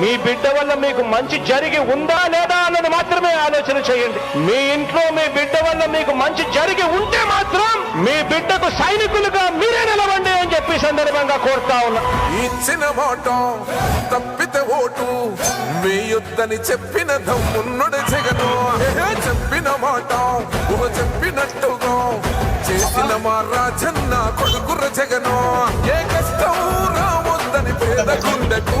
మీ బిడ్డ వల్ల మీకు మంచి జరిగి ఉందా లేదా అన్నది మాత్రమే ఆలోచన చేయండి. మీ ఇంట్లో మీ బిడ్డ వల్ల మీకు మంచి జరిగి ఉంటే మాత్రం మీ బిడ్డకు సైనికులుగా మీరే నిలవండి అని చెప్పి సందర్భంగా కోరుతా ఉన్నా. ఇచ్చిన మాట తప్పితే ఓటు యుద్ధని చెప్పిన దమ్మున్నడు జగను. ఏహే చెప్పిన మాట చెప్పినట్టుగా చేసిన మా రాజన్న కొడుకుర జగను. ఏ కష్టం రావద్దని పేద గుండెకు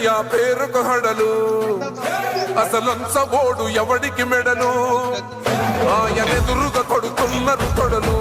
అయ్యా పేరుకు హడలు. అసలంచబోడు ఎవడికి మెడలు? ఆయనెదురుగా కొడుతున్నారు కొడలు.